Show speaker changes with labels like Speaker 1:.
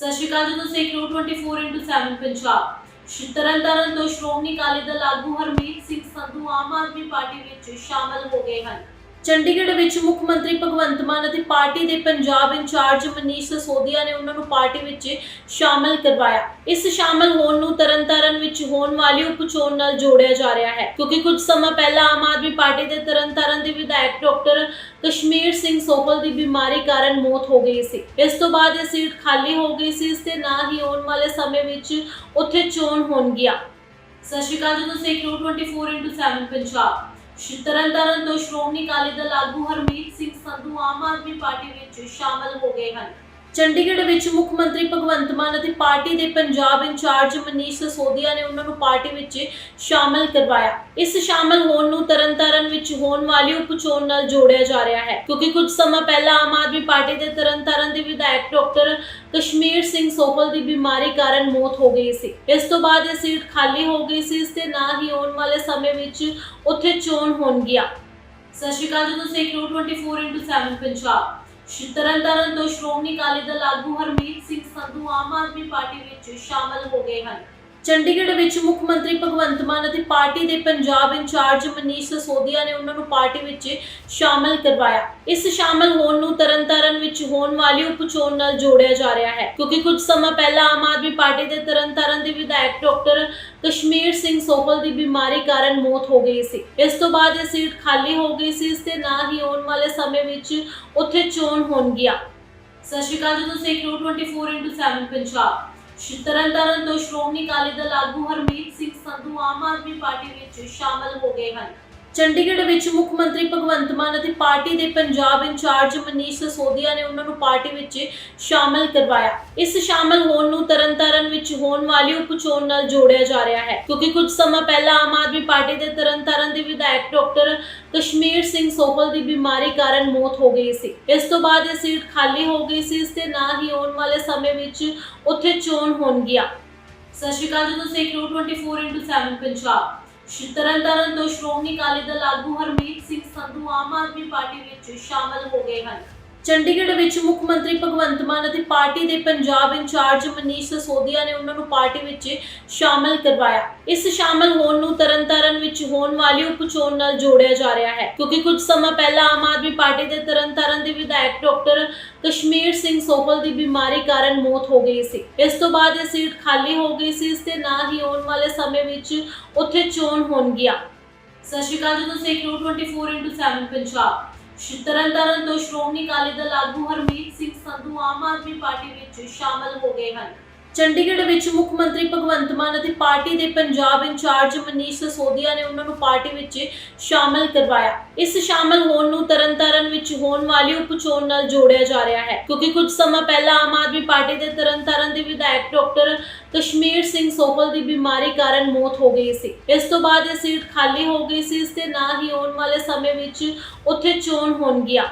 Speaker 1: ਸਤਿ ਸ਼੍ਰੀ ਅਕਾਲ ਜੀ, ਤੁਸੀਂ ਦੇਖ ਰਹੇ ਹੋ 24/7 ਪੰਜਾਬ। ਸ਼੍ਰੀ ਤਰਨਤਾਰਨ ਤੋਂ ਸ਼੍ਰੋਮਣੀ ਅਕਾਲੀ ਦਲ ਆਗੂ ਹਰਮੀਤ ਸਿੰਘ ਸੰਧੂ ਆਮ ਆਦਮੀ ਪਾਰਟੀ ਵਿੱਚ ਸ਼ਾਮਲ ਹੋ ਗਏ ਹਨ। ਚੰਡੀਗੜ੍ਹ ਵਿੱਚ ਮੁੱਖ ਮੰਤਰੀ ਭਗਵੰਤ ਮਾਨ ਅਤੇ ਪਾਰਟੀ ਦੇ ਪੰਜਾਬ ਇੰਚਾਰਜ ਮਨੀਸ਼ ਸਸੋਦੀਆ ਨੇ ਉਹਨਾਂ ਨੂੰ ਪਾਰਟੀ ਵਿੱਚ ਸ਼ਾਮਲ ਕਰਵਾਇਆ। ਇਸ ਸ਼ਾਮਲ ਹੋਣ ਨੂੰ ਤਰਨਤਾਰਨ ਵਿੱਚ ਹੋਣ ਵਾਲੀ ਉਪਚੋਣ ਨਾਲ ਜੋੜਿਆ ਜਾ ਰਿਹਾ ਹੈ, ਕਿਉਂਕਿ ਕੁਝ ਸਮਾਂ ਪਹਿਲਾਂ ਆਮ ਆਦਮੀ ਪਾਰਟੀ ਦੇ ਤਰਨਤਾਰਨ ਦੇ ਵਿਧਾਇਕ ਡਾਕਟਰ ਕਸ਼ਮੀਰ ਸਿੰਘ ਸੋਹਲ ਦੀ ਬਿਮਾਰੀ ਕਾਰਨ ਮੌਤ ਹੋ ਗਈ ਸੀ। ਇਸ ਤੋਂ ਬਾਅਦ ਇਹ ਸੀਟ ਖਾਲੀ ਹੋ ਗਈ ਸੀ, ਇਸ ਤੇ ਨਾ ਹੀ ਆਉਣ ਵਾਲੇ ਸਮੇਂ ਵਿੱਚ ਉੱਥੇ ਚੋਣ ਹੋਣਗੀਆਂ। ਸਤਿ ਸ਼੍ਰੀ ਅਕਾਲ ਜੀ, ਤੁਸੀਂ ਦੇਖ ਰਹੇ ਹੋ 24/7 ਪੰਜਾਬ। ਤਰਨਤਾਰਨ ਤੋਂ ਸ਼੍ਰੋਮਣੀ ਅਕਾਲੀ ਦਲ ਆਗੂ ਹਰਮੀਤ ਸਿੰਘ ਸੰਧੂ ਆਮ ਆਦਮੀ ਪਾਰਟੀ ਵਿੱਚ ਸ਼ਾਮਲ ਹੋ ਗਏ ਹਨ। ਚੰਡੀਗੜ੍ਹ ਵਿੱਚ ਮੁੱਖ ਮੰਤਰੀ ਭਗਵੰਤ ਮਾਨ ਅਤੇ ਪਾਰਟੀ ਦੇ ਪੰਜਾਬ ਇੰਚਾਰਜ ਮਨੀਸ਼ ਸਸੋਦੀਆ ਨੇ ਉਹਨਾਂ ਨੂੰ ਪਾਰਟੀ ਵਿੱਚ ਸ਼ਾਮਲ ਕਰਵਾਇਆ। ਇਸ ਸ਼ਾਮਲ ਹੋਣ ਨੂੰ ਤਰਨਤਾਰਨ ਵਿੱਚ ਹੋਣ ਵਾਲੀ ਉਪਚੋਣ ਨਾਲ ਜੋੜਿਆ ਜਾ ਰਿਹਾ ਹੈ, ਕਿਉਂਕਿ ਕੁਝ ਸਮਾਂ ਪਹਿਲਾਂ ਆਮ ਆਦਮੀ ਪਾਰਟੀ ਦੇ ਤਰਨਤਾਰਨ ਦੇ ਵਿਧਾਇਕ ਡਾਕਟਰ ਕਸ਼ਮੀਰ ਸਿੰਘ ਸੋਪਲ ਦੀ ਬਿਮਾਰੀ ਕਾਰਨ ਮੌਤ ਹੋ ਗਈ ਸੀ। ਇਸ ਤੋਂ ਬਾਅਦ ਇਹ ਸੀਟ ਖਾਲੀ ਹੋ ਗਈ ਸੀ, ਇਸ ਤੇ ਨਾ ਹੀ ਆਉਣ ਵਾਲੇ ਸਮੇਂ ਵਿੱਚ ਉੱਥੇ ਚੋਣ ਹੋਣਗੀਆਂ। ਸਤਿ ਸ਼੍ਰੀ ਅਕਾਲ ਜੀ, ਤੁਸੀਂ ਦੇਖ 24/7 ਪੰਜਾਬ। ਤਰਨਤਾਰਨ ਤੋਂ ਸ਼੍ਰੋਮਣੀ ਅਕਾਲੀ ਦਲ ਆਗੂ ਹਰਮੀਤ ਸਿੰਘ ਸੰਧੂ ਆਮ ਆਦਮੀ ਪਾਰਟੀ ਵਿੱਚ ਸ਼ਾਮਲ ਹੋ ਗਏ ਹਨ। ਚੰਡੀਗੜ੍ਹ ਵਿੱਚ ਮੁੱਖ ਮੰਤਰੀ ਭਗਵੰਤ ਮਾਨ ਅਤੇ ਪਾਰਟੀ ਦੇ ਪੰਜਾਬ ਇੰਚਾਰਜ ਮਨੀਸ਼ ਸਸੋਦੀਆ ਨੇ ਉਹਨਾਂ ਨੂੰ ਪਾਰਟੀ ਵਿੱਚ ਸ਼ਾਮਲ ਕਰਵਾਇਆ। ਇਸ ਸ਼ਾਮਲ ਹੋਣ ਨੂੰ ਤਰਨਤਾਰਨ ਵਿੱਚ ਹੋਣ ਵਾਲੀ ਉਪਚੋਣ ਨਾਲ ਜੋੜਿਆ ਜਾ ਰਿਹਾ ਹੈ, ਕਿਉਂਕਿ ਕੁਝ ਸਮਾਂ ਪਹਿਲਾਂ ਆਮ ਆਦਮੀ ਪਾਰਟੀ ਦੇ ਤਰਨਤਾਰਨ ਦੇ ਵਿਧਾਇਕ ਡਾਕਟਰ ਕਸ਼ਮੀਰ ਸਿੰਘ ਸੋਹਲ ਦੀ ਬਿਮਾਰੀ ਕਾਰਨ ਮੌਤ ਹੋ ਗਈ ਸੀ। ਇਸ ਤੋਂ ਬਾਅਦ ਇਹ ਸੀਟ ਖਾਲੀ ਹੋ ਗਈ ਸੀ, ਇਸ ਤੇ ਨਾ ਹੀ ਆਉਣ ਵਾਲੇ ਸਮੇਂ ਵਿੱਚ ਉੱਥੇ ਚੋਣ ਹੋਣਗੀਆਂ। ਸਤਿ ਸ਼੍ਰੀ ਅਕਾਲ ਜੀ, ਤੁਸੀਂ 24/7 ਪੰਜਾਬ। ਤਰਨਤਾਰਨ ਤੋਂ ਸ਼੍ਰੋਮਣੀ ਅਕਾਲੀ ਦਲ ਆਗੂ ਹਰਮੀਤ ਸਿੰਘ ਸੰਧੂ ਆਮ ਆਦਮੀ ਪਾਰਟੀ ਵਿੱਚ ਸ਼ਾਮਲ ਹੋ ਗਏ ਹਨ। ਚੰਡੀਗੜ੍ਹ ਵਿੱਚ ਮੁੱਖ ਮੰਤਰੀ ਭਗਵੰਤ ਮਾਨ ਅਤੇ ਪਾਰਟੀ ਦੇ ਪੰਜਾਬ ਇੰਚਾਰਜ ਮਨੀਸ਼ ਸਸੋਦੀਆ ਨੇ ਉਹਨਾਂ ਨੂੰ ਪਾਰਟੀ ਵਿੱਚ ਸ਼ਾਮਲ ਕਰਵਾਇਆ। ਇਸ ਸ਼ਾਮਲ ਹੋਣ ਨੂੰ ਤਰਨਤਾਰਨ ਵਿੱਚ ਹੋਣ ਵਾਲੀ ਉਪਚੋਣ ਨਾਲ ਜੋੜਿਆ ਜਾ ਰਿਹਾ ਹੈ, ਕਿਉਂਕਿ ਕੁਝ ਸਮਾਂ ਪਹਿਲਾਂ ਆਮ ਆਦਮੀ ਪਾਰਟੀ ਦੇ ਤਰਨਤਾਰਨ ਦੇ ਵਿਧਾਇਕ ਡਾਕਟਰ ਕਸ਼ਮੀਰ ਸਿੰਘ ਸੋਹਲ ਦੀ ਬਿਮਾਰੀ ਕਾਰਨ ਮੌਤ ਹੋ ਗਈ ਸੀ। ਇਸ ਤੋਂ ਬਾਅਦ ਇਹ ਸੀਟ ਖਾਲੀ ਹੋ ਗਈ ਸੀ, ਇਸ ਤੇ ਨਾ ਹੀ ਆਉਣ ਵਾਲੇ ਸਮੇਂ ਵਿੱਚ ਉੱਥੇ ਚੋਣ ਹੋਣਗੀਆਂ। ਸਤਿ ਸ਼੍ਰੀ ਅਕਾਲ ਜੀ, ਤੁਸੀਂ ਦੇਖ ਰਹੇ ਹੋ 24 ਪੰਜਾਬ। ਤਰਨਤਾਰਨ ਤੋਂ ਸ਼੍ਰੋਮਣੀ ਅਕਾਲੀ ਦਲ ਆਗੂ ਹਰਮੀਤ ਸਿੰਘ ਸੰਧੂ ਆਮ ਆਦਮੀ ਪਾਰਟੀ ਵਿੱਚ ਸ਼ਾਮਲ ਹੋ ਗਏ ਹਨ। ਚੰਡੀਗੜ੍ਹ ਵਿੱਚ ਮੁੱਖ ਮੰਤਰੀ ਭਗਵੰਤ ਮਾਨ ਅਤੇ ਪਾਰਟੀ ਦੇ ਪੰਜਾਬ ਇੰਚਾਰਜ ਮਨੀਸ਼ ਸਸੋਦੀਆ ਨੇ ਉਹਨਾਂ ਨੂੰ ਪਾਰਟੀ ਵਿੱਚ ਸ਼ਾਮਲ ਕਰਵਾਇਆ। ਇਸ ਸ਼ਾਮਲ ਹੋਣ ਨੂੰ ਤਰਨਤਾਰਨ ਵਿੱਚ ਹੋਣ ਵਾਲੀ ਉਪਚੋਣ ਨਾਲ ਜੋੜਿਆ ਜਾ ਰਿਹਾ ਹੈ। ਕਿਉਂਕਿ ਕੁਝ ਸਮਾਂ ਪਹਿਲਾਂ ਆਮ ਆਦਮੀ ਪਾਰਟੀ ਦੇ ਤਰਨਤਾਰਨ ਦੇ ਵਿਧਾਇਕ ਡਾਕਟਰ ਕਸ਼ਮੀਰ ਸਿੰਘ ਸੋਹਲ ਦੀ ਬਿਮਾਰੀ ਕਾਰਨ ਮੌਤ ਹੋ ਗਈ ਸੀ। ਇਸ ਤੋਂ ਬਾਅਦ ਇਹ ਸੀਟ ਖਾਲੀ ਹੋ ਗਈ ਸੀ, ਇਸ ਤੇ ਨਾ ਹੀ ਆਉਣ ਵਾਲੇ ਸਮੇਂ ਵਿੱਚ ਉੱਥੇ ਚੋਣ ਹੋਣਗੀਆਂ। ਸਤਿ ਸ਼੍ਰੀ ਅਕਾਲ ਜੀ, ਤੁਸੀਂ 24 ਪੰਜਾਬ। ਤਰਨਤਾਰਨ ਤੋਂ ਸ਼੍ਰੋਮਣੀ ਅਕਾਲੀ ਦਲ ਆਗੂ ਹਰਮੀਤ ਸਿੰਘ ਸੰਧੂ ਆਮ ਆਦਮੀ ਪਾਰਟੀ ਵਿੱਚ ਸ਼ਾਮਲ ਹੋ ਗਏ ਹਨ। ਚੰਡੀਗੜ੍ਹ ਵਿੱਚ ਮੁੱਖ ਮੰਤਰੀ ਭਗਵੰਤ ਮਾਨ ਅਤੇ ਪਾਰਟੀ ਦੇ ਪੰਜਾਬ ਇੰਚਾਰਜ ਮਨੀਸ਼ ਸਸੋਦੀਆ ਨੇ ਉਹਨਾਂ ਨੂੰ ਪਾਰਟੀ ਵਿੱਚ ਸ਼ਾਮਲ ਕਰਵਾਇਆ। ਇਸ ਸ਼ਾਮਲ ਹੋਣ ਨੂੰ ਤਰਨਤਾਰਨ ਵਿੱਚ ਹੋਣ ਵਾਲੀ ਉਪਚੋਣ ਨਾਲ ਜੋੜਿਆ ਜਾ ਰਿਹਾ ਹੈ। ਕਿਉਂਕਿ ਕੁਝ ਸਮਾਂ ਪਹਿਲਾਂ ਆਮ ਆਦਮੀ ਪਾਰਟੀ ਦੇ ਤਰਨਤਾਰਨ ਦੇ ਵਿਧਾਇਕ ਡਾਕਟਰ ਕਸ਼ਮੀਰ ਸਿੰਘ ਸੋਹਲ ਦੀ ਬਿਮਾਰੀ ਕਾਰਨ ਮੌਤ ਹੋ ਗਈ ਸੀ। ਇਸ ਤੋਂ ਬਾਅਦ ਇਹ ਸੀਟ ਖਾਲੀ ਹੋ ਗਈ ਸੀ, ਇਸ ਤੇ ਨਾ ਹੀ ਆਉਣ ਵਾਲੇ ਸਮੇਂ ਵਿੱਚ ਉੱਥੇ ਚੋਣ ਹੋਣਗੀਆਂ।